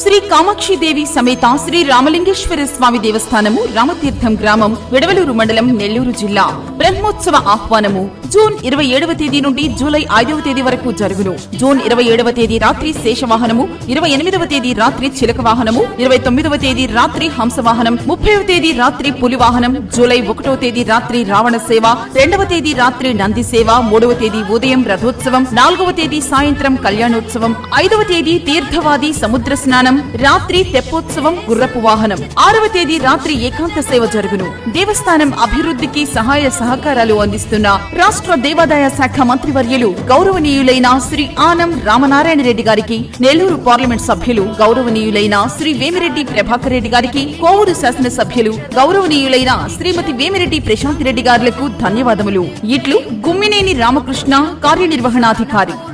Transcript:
శ్రీ కామాక్షిదేవి సమేత శ్రీ రామలింగేశ్వర స్వామి దేవస్థానము రామతీర్థం గ్రామం విడవలూరు మండలం నెల్లూరు జిల్లా. బ్రహ్మోత్సవ ఆహ్వానము జూన్ ఇరవై ఏడవ తేదీ నుండి జూలై ఐదవ తేదీ వరకు జరుగును. జూన్ ఇరవై ఏడవ తేదీ రాత్రి శేషవాహనము ఇరవై ఎనిమిదవ తేదీ రాత్రి చిలక వాహనము ఇరవై తొమ్మిదవ తేదీ రాత్రి హంసవాహనం ముప్పైవ తేదీ రాత్రి పులి వాహనం జూలై ఒకటో తేదీ రాత్రి రావణ సేవ రెండవ తేదీ రాత్రి నంది సేవ మూడవ తేదీ ఉదయం రథోత్సవం నాలుగవ తేదీ సాయంత్రం కళ్యాణోత్సవం ఐదవ తేదీ తీర్థవాది సముద్ర స్నానం రాత్రి తెప్పోత్సవం గుర్రపు వాహనం. ఆరవ తేదీ రాత్రి ఏకాంత సేవ జరుగును. దేవస్థానం అభివృద్ధికి సహాయ సహకారాలు అందిస్తున్న రాష్ట్ర దేవాదాయ శాఖ మంత్రివర్యులు గౌరవనీయులైన శ్రీ ఆనం రామనారాయణ రెడ్డి గారికి నెల్లూరు పార్లమెంట్ సభ్యులు గౌరవనీయులైన శ్రీ వేమిరెడ్డి ప్రభాకర్ రెడ్డి గారికి కోవూరు శాసన సభ్యులు గౌరవనీయులైన శ్రీమతి వేమిరెడ్డి ప్రశాంత్ రెడ్డి గారులకు ధన్యవాదములు. ఇట్లు గుమ్మినేని రామకృష్ణ కార్యనిర్వహణాధికారి.